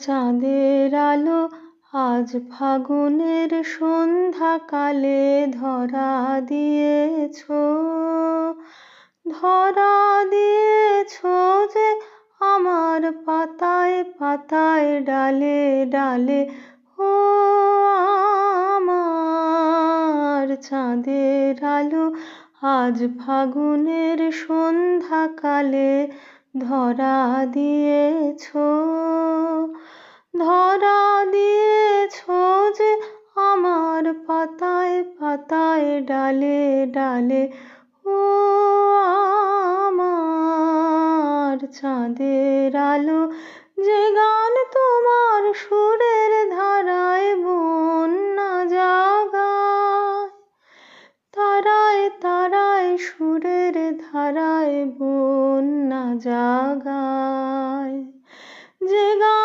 চাঁদের আলো আজ ফাগুনের সন্ধ্যাকালে ধরা দিয়েছ ধরা দিয়েছ যে আমার পাতায় পাতায় ডালে ডালে, ও আমার চাঁদের আলো আজ ফাগুনের সন্ধ্যাকালে ধরা দিয়েছ। ধরা দিয়েছ যে আমার পাতায় পাতায় ডালে ডালে। ও আমার চাঁদের আলো, যে গান তোমার সুরের ধারায় বন্যা জাগায়, তারায় তারায় সুরের ধারায় বন্যা জাগায়। যে গান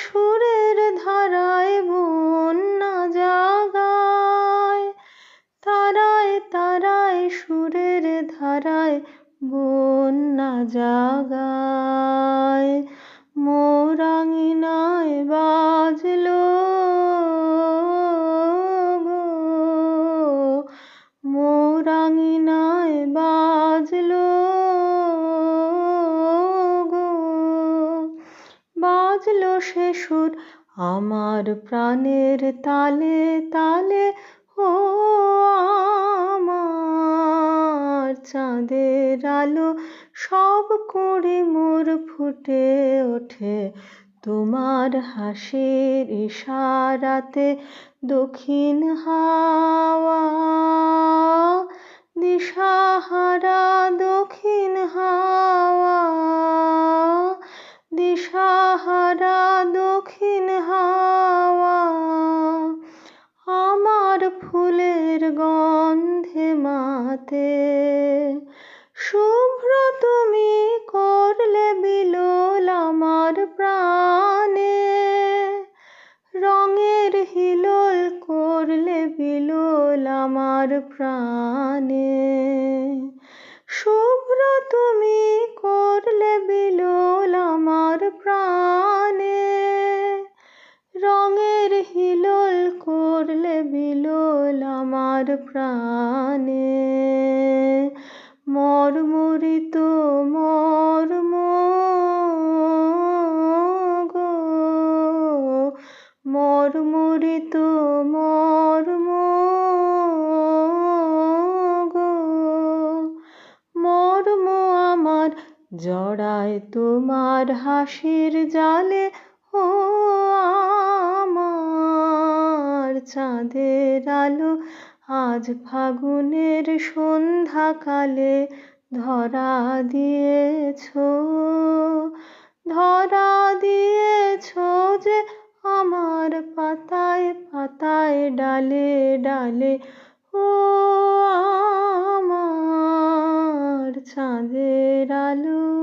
সুরের ধারায় বন্যা জাগায়, তারায় তারায় সুরের ধারায় বন্যা জাগায়। মোরাঙিনায় বাজলো গো মোরাঙিনায় বাজলো বাজলো সে সুর আমার প্রাণের তালে তালে, ও আমার চাঁদের আলো সব কুঁড়ি মোর ফুটে ওঠে। তোমার হাসির ইশারাতে দক্ষিণ হাওয়া, দিশাহারা দক্ষিণ হাওয়া গন্ধে মাতে। শুভ্র তুমি করলে বিলোল আমার প্রাণে। রঙের হিলোল করলে বিলোল আমার প্রাণে। আমার প্রাণে। মর্মরিত মর্ম গো। মর্মরিত মর্ম গো। মর্ম আমার জড়ায় তোমার হাসির জালে। ও আমার চাঁদের আলো আজ ফাগুনের সন্ধ্যাকালে ধরা দিয়েছ ধরা দিয়েছ যে আমার পাতায় পাতায় ডালে ডালে, ও আমার চাঁদের আলো।